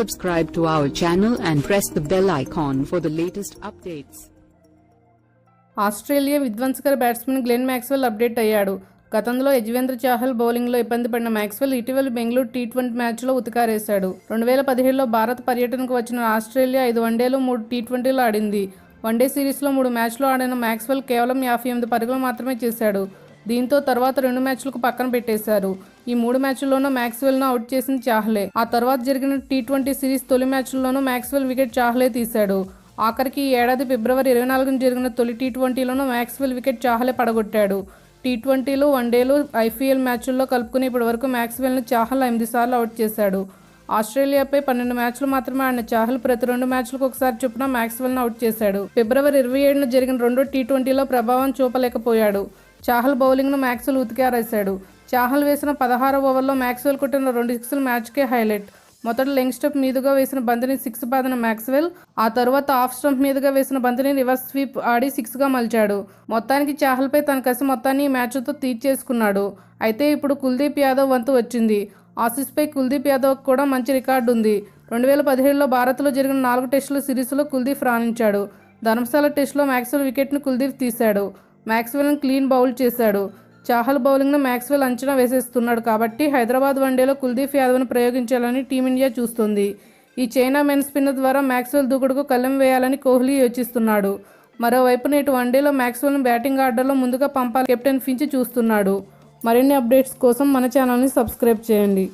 Subscribe to our channel and press the bell icon for the latest updates. Australia విధ్వంసకర batsmen Glenn Maxwell update అయ్యాడు. గతంలో యజ్వేంద్ర చాహల్ బౌలింగ్లో ఇబ్బంది పడిన Maxwell ఇటీవల Bengaluru T twenty మ్యాచ్లో ఉతికారేశాడు. రెండు వేల పదిహేడులో భారత్ పర్యటనకు వచ్చిన ఆస్ట్రేలియా ఐదు వన్డేలు మూడు టీ ట్వంటీలు ఆడింది. వన్డే సిరీస్లో మూడు మ్యాచ్లు ఆడిన మ్యాక్స్వెల్ కేవలం యాభై ఎనిమిది పరుగులు మాత్రమే చేశాడు. దీంతో తర్వాత రెండు మ్యాచ్లకు పక్కన పెట్టేశారు. ఈ మూడు మ్యాచ్ల్లోనూ మ్యాక్స్వెల్ను అవుట్ చేసింది చాహ్లే. ఆ తర్వాత జరిగిన టీ ట్వంటీ సిరీస్ తొలి మ్యాచ్ల్లోనూ మ్యాక్స్వెల్ వికెట్ చాహ్లే తీశాడు. ఆఖరికి ఈ ఏడాది ఫిబ్రవరి ఇరవై నాలుగున జరిగిన తొలి టీ ట్వంటీలోనూ మ్యాక్స్వెల్ వికెట్ చాహలే పడగొట్టాడు. టీ ట్వంటీలు వన్డేలు ఐపీఎల్ మ్యాచ్ల్లో కలుపుకుని ఇప్పటివరకు మ్యాక్స్వెల్ను చాహల్ ఎనిమిది సార్లు అవుట్ చేశాడు. ఆస్ట్రేలియాపై పన్నెండు మ్యాచ్లు మాత్రమే ఆడిన చాహల్ ప్రతి రెండు మ్యాచ్లకు ఒకసారి చొప్పున మ్యాక్స్వెల్ను అవుట్ చేశాడు. ఫిబ్రవరి ఇరవై ఏడున జరిగిన రెండో టీ ట్వంటీలో ప్రభావం చూపలేకపోయాడు. చాహల్ బౌలింగ్ను మ్యాక్స్వెల్ ఉతికారేశాడు. చాహల్ వేసిన పదహారు ఓవర్లో మ్యాక్స్వెల్ కొట్టిన రెండు సిక్స్లు మ్యాచ్కే హైలైట్. మొదట లెంగ్ స్టెప్ మీదుగా వేసిన బంతిని సిక్స్ బాదిన మ్యాక్స్వెల్ ఆ తరువాత ఆఫ్ స్టంప్ మీదుగా వేసిన బంతిని రివర్స్ స్వీప్ ఆడి సిక్స్గా మలిచాడు. మొత్తానికి చాహల్పై తన కసి మొత్తాన్ని ఈ మ్యాచ్తో తీర్చేసుకున్నాడు. అయితే ఇప్పుడు కుల్దీప్ యాదవ్ వంతు వచ్చింది. ఆసీస్పై కుల్దీప్ యాదవ్ కూడా మంచి రికార్డు ఉంది రెండు వేల పదిహేడులో భారత్లో జరిగిన నాలుగు టెస్టుల సిరీస్లో కుల్దీప్ రాణించాడు. ధర్మశాల టెస్టులో మ్యాక్స్వెల్ వికెట్ను కుల్దీప్ తీశాడు. మ్యాక్స్వెల్ను క్లీన్ బౌల్ చేశాడు. చాహల్ బౌలింగ్ను మ్యాక్స్వెల్ అంచనా వేసేస్తున్నాడు కాబట్టి హైదరాబాద్ వన్డేలో కుల్దీప్ యాదవ్ను ప్రయోగించాలని టీమిండియా చూస్తుంది. ఈ చైనా మెన్ స్పిన్నర్ ద్వారా మ్యాక్స్వెల్ దూకుడుకు కళ్ళెం వేయాలని కోహ్లీ యోచిస్తున్నాడు. మరోవైపు నేటి వన్డేలో మ్యాక్స్వెల్ను బ్యాటింగ్ ఆర్డర్లో ముందుగా పంపాలి కెప్టెన్ ఫించి చూస్తున్నాడు. మరిన్ని అప్డేట్స్ కోసం మన ఛానల్ని సబ్స్క్రైబ్ చేయండి.